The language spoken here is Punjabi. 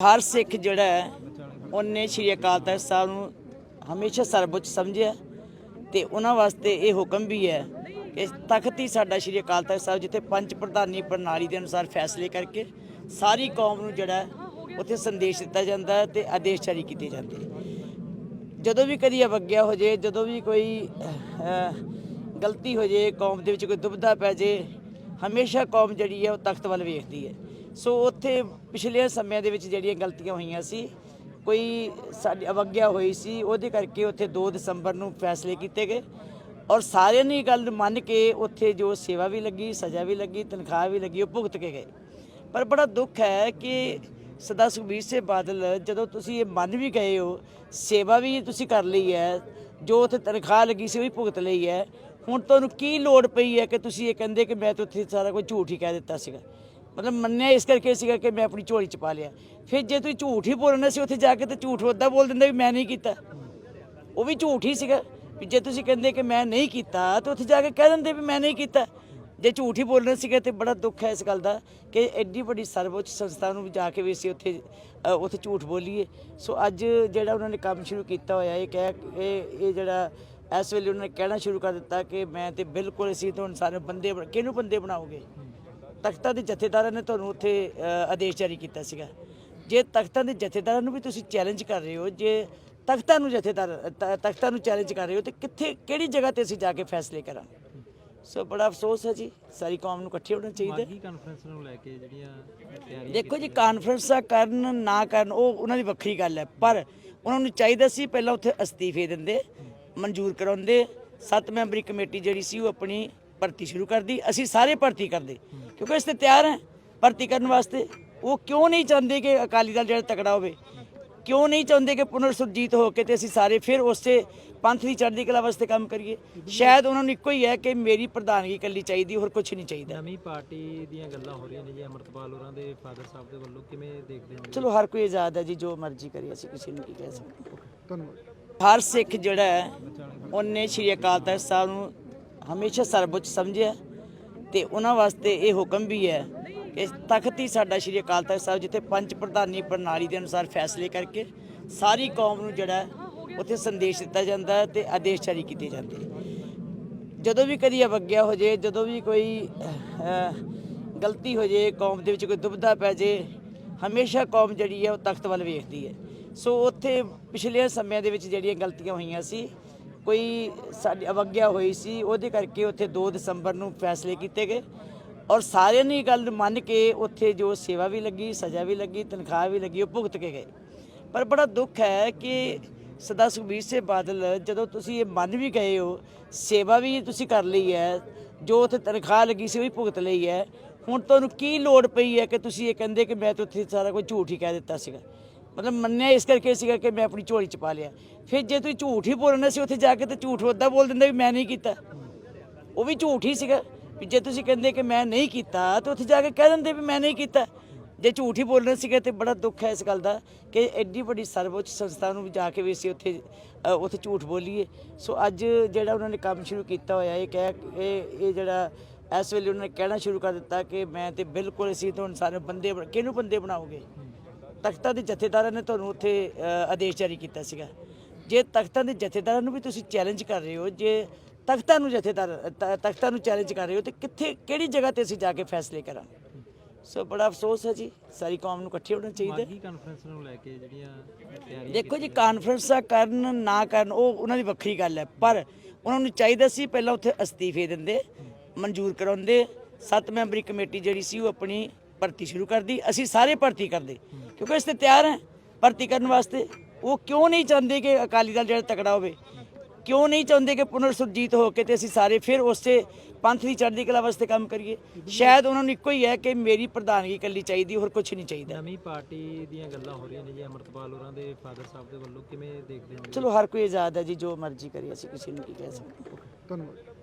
ਹਰ ਸਿੱਖ ਜਿਹੜਾ ਹੈ, ਉਹਨੇ ਸ਼੍ਰੀ ਅਕਾਲ ਤਖਤ ਸਾਹਿਬ ਨੂੰ ਹਮੇਸ਼ਾ ਸਰਵਉੱਚ ਸਮਝਿਆ ਤੇ ਉਹਨਾਂ ਵਾਸਤੇ ਇਹ ਹੁਕਮ ਵੀ ਹੈ ਕਿ ਤਖਤ ਹੀ ਸਾਡਾ ਸ਼੍ਰੀ ਅਕਾਲ ਤਖਤ ਸਾਹਿਬ, ਜਿੱਥੇ ਪੰਜ ਪ੍ਰਧਾਨੀ ਪ੍ਰਣਾਲੀ ਦੇ ਅਨੁਸਾਰ ਫੈਸਲੇ ਕਰਕੇ ਸਾਰੀ ਕੌਮ ਨੂੰ ਜਿਹੜਾ ਉੱਥੇ ਸੰਦੇਸ਼ ਦਿੱਤਾ ਜਾਂਦਾ ਹੈ ਤੇ ਆਦੇਸ਼ ਜਾਰੀ ਕੀਤੇ ਜਾਂਦੇ ਜਦੋਂ ਵੀ ਕਦੀ ਅਵਗਿਆ ਹੋ ਜੇ ਜਦੋਂ ਵੀ ਕੋਈ ਗਲਤੀ ਹੋ ਜੇ ਕੌਮ ਦੇ ਵਿੱਚ ਕੋਈ ਦੁਬਿਧਾ ਪੈ ਜੇ ਹਮੇਸ਼ਾ ਕੌਮ ਜਿਹੜੀ ਹੈ, ਉਹ ਤਖਤ ਵੱਲ ਵੇਖਦੀ ਹੈ। ਸੋ ਉੱਥੇ ਪਿਛਲੇ ਸਮਿਆਂ ਦੇ ਵਿੱਚ ਜਿਹੜੀਆਂ ਗਲਤੀਆਂ ਹੋਈਆਂ ਸੀ, ਕੋਈ ਸਾਡੀ ਅਵਗਿਆ ਹੋਈ ਸੀ, ਉਹਦੇ ਕਰਕੇ ਉੱਥੇ 2 ਦਸੰਬਰ ਨੂੰ ਫੈਸਲੇ ਕੀਤੇ ਗਏ। ਔਰ ਸਾਰਿਆਂ ਨੇ ਗੱਲ ਮੰਨ ਕੇ ਉੱਥੇ ਜੋ ਸੇਵਾ ਵੀ ਲੱਗੀ, ਸਜ਼ਾ ਵੀ ਲੱਗੀ, ਤਨਖਾਹ ਵੀ ਲੱਗੀ, ਉਹ ਭੁਗਤ ਕੇ ਗਏ। ਪਰ ਬੜਾ ਦੁੱਖ ਹੈ ਕਿ ਸਦਾ ਸੁਖਬੀਰ ਸਿੰਘ ਬਾਦਲ, ਜਦੋਂ ਤੁਸੀਂ ਇਹ ਮੰਨ ਵੀ ਗਏ ਹੋ, ਸੇਵਾ ਵੀ ਤੁਸੀਂ ਕਰ ਲਈ ਹੈ, ਜੋ ਉੱਥੇ ਤਨਖਾਹ ਲੱਗੀ ਸੀ ਉਹ ਵੀ ਭੁਗਤ ਲਈ ਹੈ, ਹੁਣ ਤੁਹਾਨੂੰ ਕੀ ਲੋੜ ਪਈ ਹੈ ਕਿ ਤੁਸੀਂ ਇਹ ਕਹਿੰਦੇ ਕਿ ਮੈਂ ਤਾਂ ਉੱਥੇ ਸਾਰਾ ਕੁਝ ਝੂਠ ਹੀ ਕਹਿ ਦਿੱਤਾ ਸੀਗਾ? ਮਤਲਬ ਮੰਨਿਆ ਇਸ ਕਰਕੇ ਸੀਗਾ ਕਿ ਮੈਂ ਆਪਣੀ ਝੋਲੀ ਚ ਪਾ ਲਿਆ। ਫਿਰ ਜੇ ਤੁਸੀਂ ਝੂਠ ਹੀ ਬੋਲਣਾ ਸੀ, ਉੱਥੇ ਜਾ ਕੇ ਤੇ ਝੂਠ ਉੱਦਾਂ ਬੋਲ ਦਿੰਦੇ ਵੀ ਮੈਂ ਨਹੀਂ ਕੀਤਾ। ਉਹ ਵੀ ਝੂਠ ਹੀ ਸੀਗਾ ਵੀ ਜੇ ਤੁਸੀਂ ਕਹਿੰਦੇ ਕਿ ਮੈਂ ਨਹੀਂ ਕੀਤਾ, ਤਾਂ ਉੱਥੇ ਜਾ ਕੇ ਕਹਿ ਦਿੰਦੇ ਵੀ ਮੈਂ ਨਹੀਂ ਕੀਤਾ। ਜੇ ਝੂਠ ਹੀ ਬੋਲਣਾ ਸੀਗਾ ਤੇ ਬੜਾ ਦੁੱਖ ਹੈ ਇਸ ਗੱਲ ਦਾ ਕਿ ਐਡੀ ਵੱਡੀ ਸਰਵਉੱਚ ਸੰਸਥਾ ਨੂੰ ਵੀ ਜਾ ਕੇ ਵੀ ਅਸੀਂ ਉੱਥੇ ਉੱਥੇ ਝੂਠ ਬੋਲੀਏ। ਸੋ ਅੱਜ ਜਿਹੜਾ ਉਹਨਾਂ ਨੇ ਕੰਮ ਸ਼ੁਰੂ ਕੀਤਾ ਹੋਇਆ, ਇਹ ਕਹਿ, ਇਹ ਇਹ ਜਿਹੜਾ ਇਸ ਵੇਲੇ ਉਹਨਾਂ ਨੇ ਕਹਿਣਾ ਸ਼ੁਰੂ ਕਰ ਦਿੱਤਾ ਕਿ ਮੈਂ ਤੇ ਬਿਲਕੁਲ ਅਸੀਂ ਤੁਹਾਨੂੰ ਸਾਰੇ ਬੰਦੇ ਬਣਾ- ਕਿਹਨੂੰ ਬੰਦੇ ਬਣਾਓਗੇ? ਤਖਤਾਂ ਦੇ ਜਥੇਦਾਰਾਂ ਨੇ ਤੁਹਾਨੂੰ ਉੱਥੇ ਆਦੇਸ਼ ਜਾਰੀ ਕੀਤਾ ਸੀਗਾ। ਜੇ ਤਖਤਾਂ ਦੇ ਜਥੇਦਾਰਾਂ ਨੂੰ ਵੀ ਤੁਸੀਂ ਚੈਲੰਜ ਕਰ ਰਹੇ ਹੋ ਜੇ ਤਖਤਾਂ ਨੂੰ ਜਥੇਦਾਰ ਤਖਤਾਂ ਨੂੰ ਚੈਲੰਜ ਕਰ ਰਹੇ ਹੋ ਤੇ ਕਿੱਥੇ ਕਿਹੜੀ ਜਗ੍ਹਾ ਤੇ ਅਸੀਂ ਜਾ ਕੇ ਫੈਸਲੇ ਕਰਾਂ ਸੋ ਬੜਾ ਅਫਸੋਸ ਹੈ ਜੀ ਸਾਰੀ ਕੌਮ ਨੂੰ ਇਕੱਠੇ ਹੋਣਾ ਚਾਹੀਦਾ। ਹੈ। ਕਾਨਫਰੰਸ ਨੂੰ ਲੈ ਕੇ ਜਿਹੜੀਆਂ ਦੇਖੋ ਜੀ ਕਾਨਫਰੰਸਾਂ ਕਰਨ ਨਾ ਕਰਨ ਉਹ ਉਹਨਾਂ ਦੀ ਵੱਖਰੀ ਗੱਲ ਹੈ। ਪਰ ਉਹਨਾਂ ਨੂੰ ਚਾਹੀਦਾ ਸੀ ਪਹਿਲਾਂ ਉੱਥੇ ਅਸਤੀਫੇ ਦਿੰਦੇ ਮਨਜ਼ੂਰ ਕਰਾਉਂਦੇ। ਸੱਤ ਮੈਂਬਰੀ ਕਮੇਟੀ ਜਿਹੜੀ ਸੀ ਉਹ ਆਪਣੀ ਭਰਤੀ ਸ਼ੁਰੂ ਕਰਦੀ ਅਸੀਂ ਸਾਰੇ ਭਰਤੀ ਕਰਦੇ ਕਿਉਂਕਿ ਇਸ ਤੇ ਤਿਆਰ ਹੈ ਭਰਤੀ ਕਰਨ ਵਾਸਤੇ। ਉਹ ਕਿਉਂ ਨਹੀਂ ਚਾਹੁੰਦੇ ਕਿ ਅਕਾਲੀ ਦਲ ਜਿਹੜਾ ਤਕੜਾ ਹੋਵੇ? ਕਿਉਂ ਨਹੀਂ ਚਾਹੁੰਦੇ ਕਿ ਪੁਨਰ ਸੁਰਜੀਤ ਹੋ ਕੇ ਤੇ ਅਸੀਂ ਸਾਰੇ ਫਿਰ ਉਸੇ ਪੰਥ ਦੀ ਚੜ੍ਹਦੀ ਕਲਾ ਵਾਸਤੇ ਕੰਮ ਕਰੀਏ? ਸ਼ਾਇਦ ਉਹਨਾਂ ਨੂੰ ਇੱਕੋ ਹੀ ਹੈ ਕਿ ਮੇਰੀ ਪ੍ਰਧਾਨਗੀ ਇਕੱਲੀ ਚਾਹੀਦੀ ਹੋਰ ਕੁਝ ਨਹੀਂ ਚਾਹੀਦਾ। ਨਵੀਂ ਪਾਰਟੀ ਦੀਆਂ ਗੱਲਾਂ ਹੋ ਰਹੀਆਂ ਨੇ ਜੀ ਅਮਰਤਪਾਲ ਹੋਰਾਂ ਦੇ ਫਾਦਰ ਸਾਹਿਬ ਦੇ ਵੱਲੋਂ ਕਿਵੇਂ ਦੇਖਦੇ ਹੋ? ਚਲੋ ਹਰ ਕੋਈ ਆਜ਼ਾਦ ਹੈ ਜੀ ਜੋ ਮਰਜ਼ੀ ਕਰੇ ਅਸੀਂ ਕਿਸੇ ਨੂੰ ਕੀ ਕਹਿ ਸਕਦੇ। ਧੰਨਵਾਦ। ਹਰ ਸਿੱਖ ਜਿਹੜਾ ਹੈ ਉਹਨੇ ਸ਼੍ਰੀ ਅਕਾਲ ਤਖਤ ਸਾਹਿਬ ਨੂੰ ਹਮੇਸ਼ਾ ਸਰਵਉੱਚ ਸਮਝਿਆ ਤੇ ਉਹਨਾਂ ਵਾਸਤੇ ਇਹ ਹੁਕਮ ਵੀ ਹੈ ਕਿ ਤਖਤ ਹੀ ਸਾਡਾ ਸ਼੍ਰੀ ਅਕਾਲ ਤਖਤ ਸਾਹਿਬ ਜਿੱਥੇ ਪੰਜ ਪ੍ਰਧਾਨੀ ਪ੍ਰਣਾਲੀ ਦੇ ਅਨੁਸਾਰ ਫੈਸਲੇ ਕਰਕੇ ਸਾਰੀ ਕੌਮ ਨੂੰ ਜਿਹੜਾ ਉੱਥੇ ਸੰਦੇਸ਼ ਦਿੱਤਾ ਜਾਂਦਾ ਹੈ ਤੇ ਆਦੇਸ਼ ਜਾਰੀ ਕੀਤੇ ਜਾਂਦੇ ਜਦੋਂ ਵੀ ਕਦੀ ਅਵਗਿਆ ਹੋ ਜੇ ਜਦੋਂ ਵੀ ਕੋਈ ਗਲਤੀ ਹੋ ਜੇ ਕੌਮ ਦੇ ਵਿੱਚ ਕੋਈ ਦੁਬਿਧਾ ਪੈ ਜੇ ਹਮੇਸ਼ਾ ਕੌਮ ਜਿਹੜੀ ਹੈ ਉਹ ਤਖਤ ਵੱਲ ਵੇਖਦੀ ਹੈ। ਸੋ ਉੱਥੇ ਪਿਛਲੇ ਸਮਿਆਂ ਦੇ ਵਿੱਚ ਜਿਹੜੀਆਂ ਗਲਤੀਆਂ ਹੋਈਆਂ ਸੀ ਕੋਈ ਸਾਡੀ ਅਵਗਿਆ ਹੋਈ ਸੀ, ਉਹਦੇ ਕਰਕੇ ਉੱਥੇ 2 ਦਸੰਬਰ ਨੂੰ ਫੈਸਲੇ ਕੀਤੇ ਗਏ। ਔਰ ਸਾਰਿਆਂ ਨੇ ਗੱਲ ਮੰਨ ਕੇ ਉੱਥੇ ਜੋ ਸੇਵਾ ਵੀ ਲੱਗੀ, ਸਜ਼ਾ ਵੀ ਲੱਗੀ, ਤਨਖਾਹ ਵੀ ਲੱਗੀ, ਉਹ ਭੁਗਤ ਕੇ ਗਏ। ਪਰ ਬੜਾ ਦੁੱਖ ਹੈ ਕਿ ਸਦਾ ਸੁਖਬੀਰ ਸਿੰਘ ਬਾਦਲ, ਜਦੋਂ ਤੁਸੀਂ ਇਹ ਮੰਨ ਵੀ ਗਏ ਹੋ, ਸੇਵਾ ਵੀ ਤੁਸੀਂ ਕਰ ਲਈ ਹੈ, ਜੋ ਉੱਥੇ ਤਨਖਾਹ ਲੱਗੀ ਸੀ ਉਹ ਵੀ ਭੁਗਤ ਲਈ ਹੈ, ਹੁਣ ਤੁਹਾਨੂੰ ਕੀ ਲੋੜ ਪਈ ਹੈ ਕਿ ਤੁਸੀਂ ਇਹ ਕਹਿੰਦੇ ਕਿ ਮੈਂ ਤਾਂ ਉੱਥੇ ਸਾਰਾ ਕੁਝ ਝੂਠ ਹੀ ਕਹਿ ਦਿੱਤਾ ਸੀਗਾ? ਮਤਲਬ ਮੰਨਿਆ ਇਸ ਕਰਕੇ ਸੀਗਾ ਕਿ ਮੈਂ ਆਪਣੀ ਝੋਲੀ ਚ ਪਾ ਲਿਆ। ਫਿਰ ਜੇ ਤੁਸੀਂ ਝੂਠ ਹੀ ਬੋਲਣਾ ਸੀ, ਉੱਥੇ ਜਾ ਕੇ ਤੇ ਝੂਠ ਉੱਦਾਂ ਬੋਲ ਦਿੰਦੇ ਵੀ ਮੈਂ ਨਹੀਂ ਕੀਤਾ। ਉਹ ਵੀ ਝੂਠ ਹੀ ਸੀਗਾ ਵੀ ਜੇ ਤੁਸੀਂ ਕਹਿੰਦੇ ਕਿ ਮੈਂ ਨਹੀਂ ਕੀਤਾ, ਤਾਂ ਉੱਥੇ ਜਾ ਕੇ ਕਹਿ ਦਿੰਦੇ ਵੀ ਮੈਂ ਨਹੀਂ ਕੀਤਾ। ਜੇ ਝੂਠ ਹੀ ਬੋਲਣਾ ਸੀਗਾ ਤੇ ਬੜਾ ਦੁੱਖ ਹੈ ਇਸ ਗੱਲ ਦਾ ਕਿ ਐਡੀ ਵੱਡੀ ਸਰਵਉੱਚ ਸੰਸਥਾ ਨੂੰ ਵੀ ਜਾ ਕੇ ਵੀ ਅਸੀਂ ਉੱਥੇ ਉੱਥੇ ਝੂਠ ਬੋਲੀਏ। ਸੋ ਅੱਜ ਜਿਹੜਾ ਉਹਨਾਂ ਨੇ ਕੰਮ ਸ਼ੁਰੂ ਕੀਤਾ ਹੋਇਆ, ਇਹ ਕਹਿ, ਇਹ ਇਹ ਜਿਹੜਾ ਇਸ ਵੇਲੇ ਉਹਨਾਂ ਨੇ ਕਹਿਣਾ ਸ਼ੁਰੂ ਕਰ ਦਿੱਤਾ ਕਿ ਮੈਂ ਤੇ ਬਿਲਕੁਲ ਅਸੀਂ ਤੁਹਾਨੂੰ ਸਾਰੇ ਬੰਦੇ ਬਣਾ- ਕਿਹਨੂੰ ਬੰਦੇ ਬਣਾਓਗੇ? ਤਖਤਾਂ ਦੇ ਜਥੇਦਾਰਾਂ ਨੇ ਤੁਹਾਨੂੰ ਉੱਥੇ ਆਦੇਸ਼ ਜਾਰੀ ਕੀਤਾ ਸੀਗਾ। ਜੇ ਤਖਤਾਂ ਦੇ ਜਥੇਦਾਰਾਂ ਨੂੰ ਵੀ ਤੁਸੀਂ ਚੈਲੰਜ ਕਰ ਰਹੇ ਹੋ ਜੇ ਤਖਤਾਂ ਨੂੰ ਜਥੇਦਾਰ ਤਖਤਾਂ ਨੂੰ ਚੈਲੰਜ ਕਰ ਰਹੇ ਹੋ ਤੇ ਕਿੱਥੇ ਕਿਹੜੀ ਜਗ੍ਹਾ ਤੇ ਅਸੀਂ ਜਾ ਕੇ ਫੈਸਲੇ ਕਰਾਂ ਸੋ ਬੜਾ ਅਫਸੋਸ ਹੈ ਜੀ ਸਾਰੀ ਕੌਮ ਨੂੰ ਇਕੱਠੇ ਹੋਣਾ ਚਾਹੀਦਾ। ਹੈ। ਕਾਨਫਰੰਸ ਨੂੰ ਲੈ ਕੇ ਜਿਹੜੀਆਂ ਦੇਖੋ ਜੀ ਕਾਨਫਰੰਸਾਂ ਕਰਨ ਨਾ ਕਰਨ ਉਹ ਉਹਨਾਂ ਦੀ ਵੱਖਰੀ ਗੱਲ ਹੈ। ਪਰ ਉਹਨਾਂ ਨੂੰ ਚਾਹੀਦਾ ਸੀ ਪਹਿਲਾਂ ਉੱਥੇ ਅਸਤੀਫੇ ਦਿੰਦੇ ਮਨਜ਼ੂਰ ਕਰਾਉਂਦੇ। ਸੱਤ ਮੈਂਬਰੀ ਕਮੇਟੀ ਜਿਹੜੀ ਸੀ ਉਹ ਆਪਣੀ ਭਰਤੀ ਸ਼ੁਰੂ ਕਰਦੀ ਅਸੀਂ ਸਾਰੇ ਭਰਤੀ ਕਰਦੇ ਕਿਉਂਕਿ ਇਸ ਤੇ ਤਿਆਰ ਹੈ ਭਰਤੀ ਕਰਨ ਵਾਸਤੇ। ਉਹ ਕਿਉਂ ਨਹੀਂ ਚਾਹੁੰਦੇ ਕਿ ਅਕਾਲੀ ਦਲ ਜਿਹੜਾ ਤਕੜਾ ਹੋਵੇ? ਕਿਉਂ ਨਹੀਂ ਚਾਹੁੰਦੇ ਕਿ ਪੁਨਰ ਸੁਰਜੀਤ ਹੋ ਕੇ ਤੇ ਅਸੀਂ ਸਾਰੇ ਫਿਰ ਉਸੇ ਪੰਥ ਦੀ ਚੜ੍ਹਦੀ ਕਲਾ ਵਾਸਤੇ ਕੰਮ ਕਰੀਏ? ਸ਼ਾਇਦ ਉਹਨਾਂ ਨੂੰ ਇੱਕੋ ਹੀ ਹੈ ਕਿ ਮੇਰੀ ਪ੍ਰਧਾਨਗੀ ਇਕੱਲੀ ਚਾਹੀਦੀ ਹੋਰ ਕੁਝ ਨਹੀਂ ਚਾਹੀਦਾ। ਨਵੀਂ ਪਾਰਟੀ ਦੀਆਂ ਗੱਲਾਂ ਹੋ ਰਹੀਆਂ ਨੇ ਜੀ ਅਮਰਤਪਾਲ ਹੋਰਾਂ ਦੇ ਫਾਦਰ ਸਾਹਿਬ ਦੇ ਵੱਲੋਂ ਕਿਵੇਂ ਦੇਖਦੇ ਹੋ? ਚਲੋ ਹਰ ਕੋਈ ਆਜ਼ਾਦ ਹੈ ਜੀ ਜੋ ਮਰਜ਼ੀ ਕਰੇ ਅਸੀਂ ਕਿਸੇ ਨੂੰ ਕੀ ਕਹਿ ਸਕਦੇ। ਧੰਨਵਾਦ।